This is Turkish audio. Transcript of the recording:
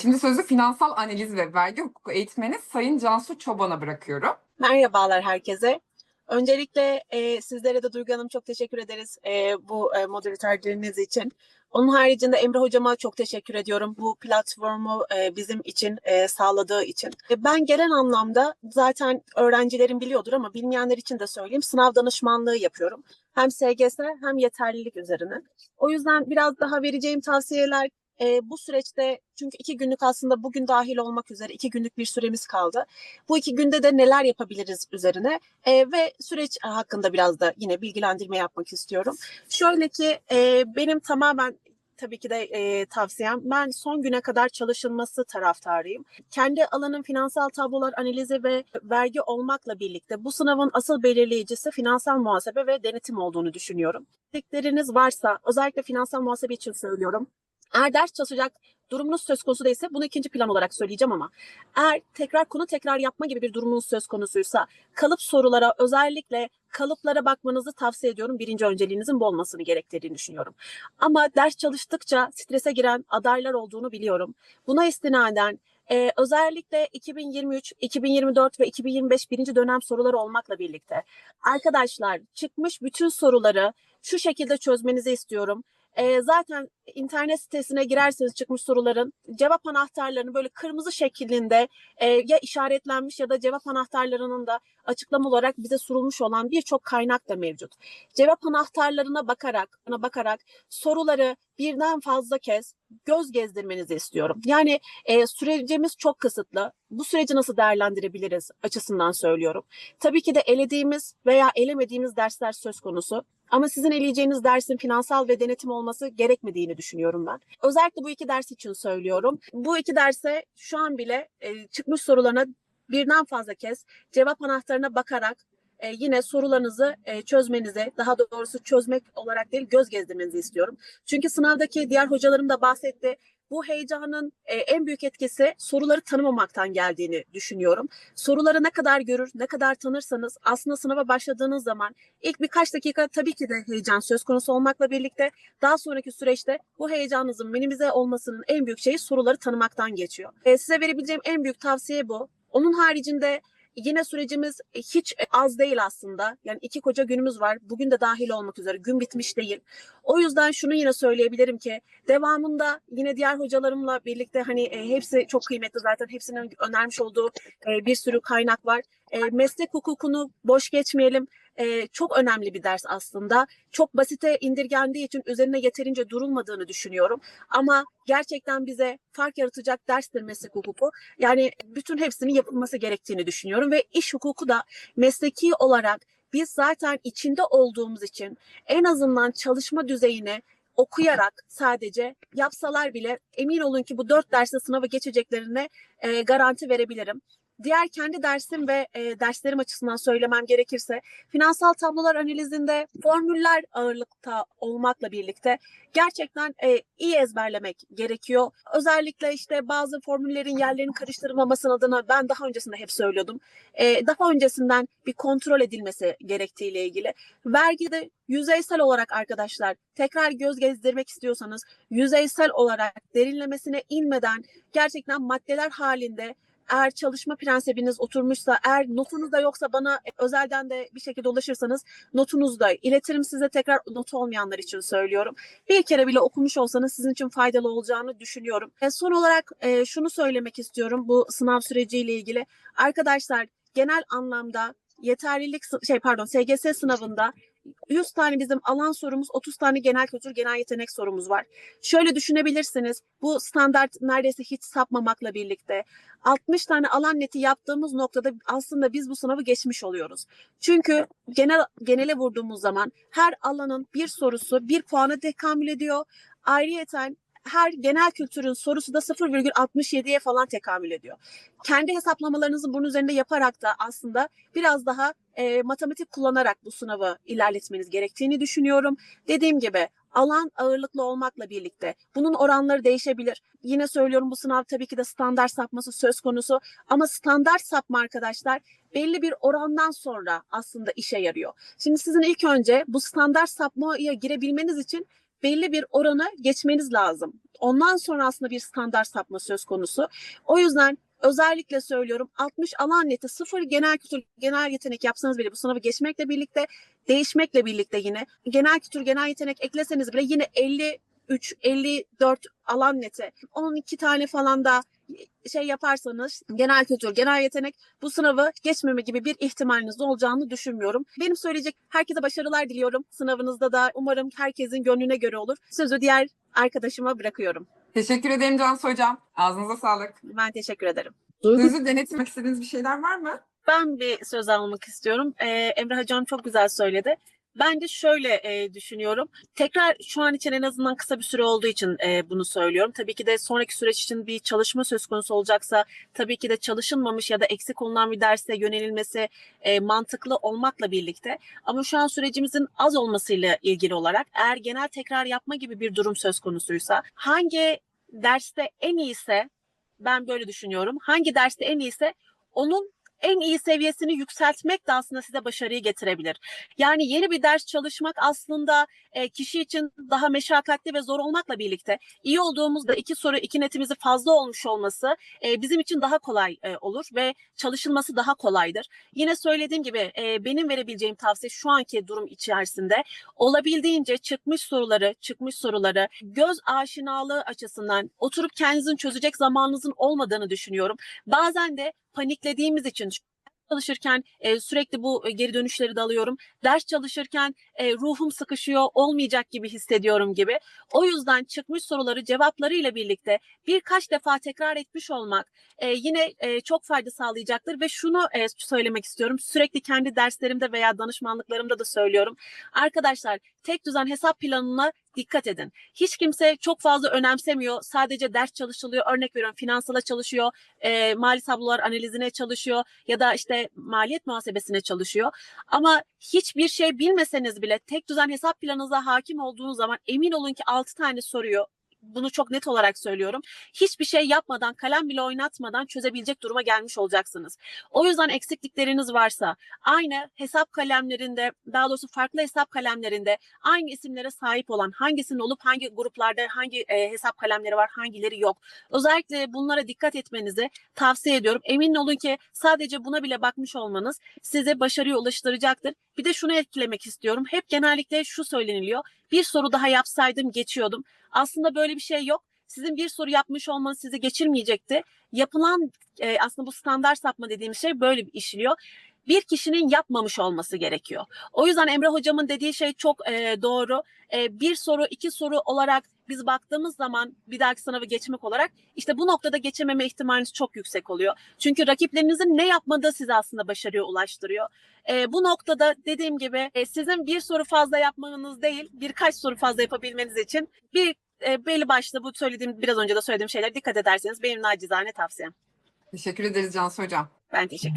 Şimdi sözü finansal analiz ve vergi hukuku eğitmeni Sayın Cansu Çoban'a bırakıyorum. Merhabalar herkese. Öncelikle e, sizlere de Duygu Hanım çok teşekkür ederiz e, bu e, moderatörleriniz için. Onun haricinde Emre Hocama çok teşekkür ediyorum bu platformu e, bizim için e, sağladığı için. E, ben genel anlamda zaten öğrencilerim biliyordur ama bilmeyenler için de söyleyeyim sınav danışmanlığı yapıyorum. Hem SGS hem yeterlilik üzerine. O yüzden biraz daha vereceğim tavsiyeler e, bu süreçte çünkü iki günlük aslında bugün dahil olmak üzere iki günlük bir süremiz kaldı. Bu iki günde de neler yapabiliriz üzerine e, ve süreç hakkında biraz da yine bilgilendirme yapmak istiyorum. Şöyle ki e, benim tamamen tabii ki de e, tavsiyem ben son güne kadar çalışılması taraftarıyım. Kendi alanım finansal tablolar analizi ve vergi olmakla birlikte bu sınavın asıl belirleyicisi finansal muhasebe ve denetim olduğunu düşünüyorum. Dedikleriniz varsa özellikle finansal muhasebe için söylüyorum. Eğer ders çalışacak durumunuz söz konusu değilse bunu ikinci plan olarak söyleyeceğim ama eğer tekrar konu tekrar yapma gibi bir durumunuz söz konusuysa kalıp sorulara özellikle kalıplara bakmanızı tavsiye ediyorum. Birinci önceliğinizin bu olmasını gerektirdiğini düşünüyorum. Ama ders çalıştıkça strese giren adaylar olduğunu biliyorum. Buna istinaden ee, özellikle 2023, 2024 ve 2025 birinci dönem soruları olmakla birlikte arkadaşlar çıkmış bütün soruları şu şekilde çözmenizi istiyorum. E, zaten internet sitesine girerseniz çıkmış soruların cevap anahtarlarını böyle kırmızı şeklinde e, ya işaretlenmiş ya da cevap anahtarlarının da açıklama olarak bize sunulmuş olan birçok kaynak da mevcut. Cevap anahtarlarına bakarak, ona bakarak soruları birden fazla kez göz gezdirmenizi istiyorum. Yani e, sürecimiz çok kısıtlı. Bu süreci nasıl değerlendirebiliriz açısından söylüyorum. Tabii ki de elediğimiz veya elemediğimiz dersler söz konusu. Ama sizin eleyeceğiniz dersin finansal ve denetim olması gerekmediğini düşünüyorum ben. Özellikle bu iki ders için söylüyorum. Bu iki derse şu an bile e, çıkmış sorularına birden fazla kez cevap anahtarına bakarak e, yine sorularınızı e, çözmenizi, daha doğrusu çözmek olarak değil göz gezdirmenizi istiyorum. Çünkü sınavdaki diğer hocalarım da bahsetti. Bu heyecanın e, en büyük etkisi soruları tanımamaktan geldiğini düşünüyorum. Soruları ne kadar görür, ne kadar tanırsanız aslında sınava başladığınız zaman ilk birkaç dakika tabii ki de heyecan söz konusu olmakla birlikte daha sonraki süreçte bu heyecanınızın minimize olmasının en büyük şeyi soruları tanımaktan geçiyor. E, size verebileceğim en büyük tavsiye bu. Onun haricinde yine sürecimiz hiç az değil aslında. Yani iki koca günümüz var. Bugün de dahil olmak üzere. Gün bitmiş değil. O yüzden şunu yine söyleyebilirim ki devamında yine diğer hocalarımla birlikte hani e, hepsi çok kıymetli zaten. Hepsinin önermiş olduğu e, bir sürü kaynak var. E, meslek hukukunu boş geçmeyelim. E, çok önemli bir ders aslında. Çok basite indirgendiği için üzerine yeterince durulmadığını düşünüyorum. Ama gerçekten bize fark yaratacak derstir meslek hukuku. Yani bütün hepsinin yapılması gerektiğini düşünüyorum ve iş hukuku da mesleki olarak biz zaten içinde olduğumuz için en azından çalışma düzeyini okuyarak sadece yapsalar bile emin olun ki bu dört derste sınavı geçeceklerine e, garanti verebilirim. Diğer kendi dersim ve e, derslerim açısından söylemem gerekirse finansal tablolar analizinde formüller ağırlıkta olmakla birlikte gerçekten e, iyi ezberlemek gerekiyor. Özellikle işte bazı formüllerin yerlerinin karıştırılmaması adına ben daha öncesinde hep söylüyordum. E, daha öncesinden bir kontrol edilmesi gerektiğiyle ilgili. Vergide yüzeysel olarak arkadaşlar tekrar göz gezdirmek istiyorsanız yüzeysel olarak derinlemesine inmeden gerçekten maddeler halinde eğer çalışma prensibiniz oturmuşsa, eğer notunuz da yoksa bana özelden de bir şekilde ulaşırsanız notunuzu da iletirim size tekrar notu olmayanlar için söylüyorum. Bir kere bile okumuş olsanız sizin için faydalı olacağını düşünüyorum. E, son olarak e, şunu söylemek istiyorum bu sınav süreciyle ilgili. Arkadaşlar genel anlamda yeterlilik şey pardon SGS sınavında 100 tane bizim alan sorumuz, 30 tane genel kültür, genel yetenek sorumuz var. Şöyle düşünebilirsiniz. Bu standart neredeyse hiç sapmamakla birlikte 60 tane alan neti yaptığımız noktada aslında biz bu sınavı geçmiş oluyoruz. Çünkü genel genele vurduğumuz zaman her alanın bir sorusu bir puana tekamül ediyor. Ayrıyeten her genel kültürün sorusu da 0,67'ye falan tekamül ediyor. Kendi hesaplamalarınızı bunun üzerinde yaparak da aslında biraz daha e, matematik kullanarak bu sınavı ilerletmeniz gerektiğini düşünüyorum. Dediğim gibi alan ağırlıklı olmakla birlikte bunun oranları değişebilir. Yine söylüyorum bu sınav tabii ki de standart sapması söz konusu ama standart sapma arkadaşlar belli bir orandan sonra aslında işe yarıyor. Şimdi sizin ilk önce bu standart sapmaya girebilmeniz için belli bir oranı geçmeniz lazım. Ondan sonra aslında bir standart sapma söz konusu. O yüzden özellikle söylüyorum 60 alan neti 0 genel kültür genel yetenek yapsanız bile bu sınavı geçmekle birlikte değişmekle birlikte yine genel kültür genel yetenek ekleseniz bile yine 53 54 alan neti 12 tane falan da şey yaparsanız genel kültür genel yetenek bu sınavı geçmeme gibi bir ihtimaliniz olacağını düşünmüyorum. Benim söyleyecek herkese başarılar diliyorum. Sınavınızda da umarım herkesin gönlüne göre olur. Sözü diğer arkadaşıma bırakıyorum. Teşekkür ederim Cansu Hocam. Ağzınıza sağlık. Ben teşekkür ederim. Sözü denetmek istediğiniz bir şeyler var mı? Ben bir söz almak istiyorum. Ee, Emre Hocam çok güzel söyledi. Ben de şöyle e, düşünüyorum. Tekrar şu an için en azından kısa bir süre olduğu için e, bunu söylüyorum. Tabii ki de sonraki süreç için bir çalışma söz konusu olacaksa tabii ki de çalışılmamış ya da eksik olunan bir derse yönelilmesi e, mantıklı olmakla birlikte. Ama şu an sürecimizin az olmasıyla ilgili olarak eğer genel tekrar yapma gibi bir durum söz konusuysa hangi derste en iyiyse ben böyle düşünüyorum. Hangi derste en iyiyse onun en iyi seviyesini yükseltmek de aslında size başarıyı getirebilir. Yani yeni bir ders çalışmak aslında e, kişi için daha meşakkatli ve zor olmakla birlikte iyi olduğumuzda iki soru iki netimizi fazla olmuş olması e, bizim için daha kolay e, olur ve çalışılması daha kolaydır. Yine söylediğim gibi benim verebileceğim tavsiye şu anki durum içerisinde olabildiğince çıkmış soruları, çıkmış soruları göz aşinalığı açısından oturup kendinizin çözecek zamanınızın olmadığını düşünüyorum. Bazen de paniklediğimiz için çalışırken e, sürekli bu geri dönüşleri de alıyorum. Ders çalışırken e, ruhum sıkışıyor, olmayacak gibi hissediyorum gibi. O yüzden çıkmış soruları cevaplarıyla birlikte birkaç defa tekrar etmiş olmak e, yine e, çok fayda sağlayacaktır ve şunu e, söylemek istiyorum. Sürekli kendi derslerimde veya danışmanlıklarımda da söylüyorum. Arkadaşlar tek düzen hesap planına dikkat edin. Hiç kimse çok fazla önemsemiyor. Sadece ders çalışılıyor. Örnek veriyorum finansala çalışıyor, e, mali tablolar analizine çalışıyor ya da işte maliyet muhasebesine çalışıyor. Ama hiçbir şey bilmeseniz bile tek düzen hesap planınıza hakim olduğunuz zaman emin olun ki 6 tane soruyu bunu çok net olarak söylüyorum. Hiçbir şey yapmadan, kalem bile oynatmadan çözebilecek duruma gelmiş olacaksınız. O yüzden eksiklikleriniz varsa aynı hesap kalemlerinde, daha doğrusu farklı hesap kalemlerinde aynı isimlere sahip olan, hangisinin olup hangi gruplarda hangi e, hesap kalemleri var, hangileri yok. Özellikle bunlara dikkat etmenizi tavsiye ediyorum. Emin olun ki sadece buna bile bakmış olmanız size başarıya ulaştıracaktır. Bir de şunu etkilemek istiyorum. Hep genellikle şu söyleniliyor. Bir soru daha yapsaydım geçiyordum. Aslında böyle bir şey yok. Sizin bir soru yapmış olmanız sizi geçirmeyecekti. Yapılan e, aslında bu standart sapma dediğim şey böyle işliyor. Bir kişinin yapmamış olması gerekiyor. O yüzden Emre hocamın dediği şey çok e, doğru. E, bir soru, iki soru olarak biz baktığımız zaman bir dahaki sınavı geçmek olarak işte bu noktada geçememe ihtimaliniz çok yüksek oluyor. Çünkü rakiplerinizin ne yapmadığı sizi aslında başarıya ulaştırıyor. E, bu noktada dediğim gibi e, sizin bir soru fazla yapmanız değil, birkaç soru fazla yapabilmeniz için bir e, belli başlı bu söylediğim biraz önce de söylediğim şeylere dikkat ederseniz benim nacizane tavsiyem. Teşekkür ederiz Cansu Hocam. Ben teşekkür